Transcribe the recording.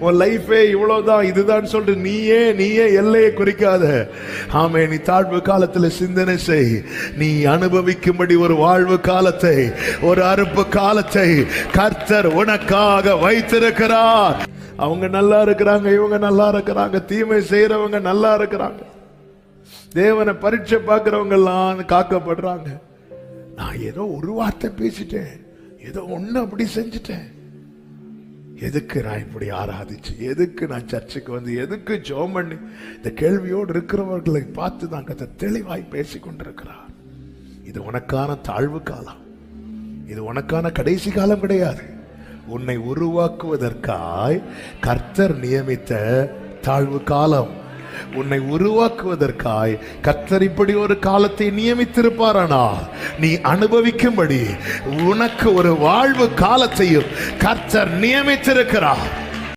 உன் லைஃபே இவ்வளவுதான் இதுதான் சொல்லிட்டு நீயே நீயே எல்லையை குறிக்காத. ஆமே நீ தாழ்வு காலத்துல சிந்தனை செய். நீ அனுபவிக்கும்படி ஒரு வாழ்வு காலத்தை ஒரு அறுப்பு காலத்தை கர்த்தர் உனக்காக வைத்திருக்கிறார். அவங்க நல்லா இருக்கிறாங்க இவங்க நல்லா இருக்கிறாங்க தீமை செய்யறவங்க நல்லா இருக்கிறாங்க. தேவனை பரீட்சை பார்க்கிறவங்க எல்லாம் காக்கப்படுறாங்க. நான் ஏதோ ஒரு வார்த்தை பேசிட்டேன் ஏதோ ஒன்று அப்படி செஞ்சுட்டேன். எதுக்கு நான் இப்படி ஆராதிச்சு? எதுக்கு நான் சர்ச்சுக்கு வந்து எதுக்கு ஜோம் பண்ணி? இந்த கேள்வியோடு இருக்கிறவர்களை பார்த்து தான் கதை தெளிவாய் பேசி கொண்டிருக்கிறார். இது உனக்கான தாழ்வு காலம். இது உனக்கான கடைசி காலம் கிடையாது. உன்னை உருவாக்குவதற்காய் கர்த்தர் நியமித்த தாழ்வு காலம். உன்னை உருவாக்குவதற்காய் கர்த்தர் இப்படி ஒரு காலத்தை நியமித்திருப்பாரானா? நீ அனுபவிக்கும்படி உனக்கு ஒரு வாழ்வு காலத்தையும் கர்த்தர் நியமித்திருக்கிறார்.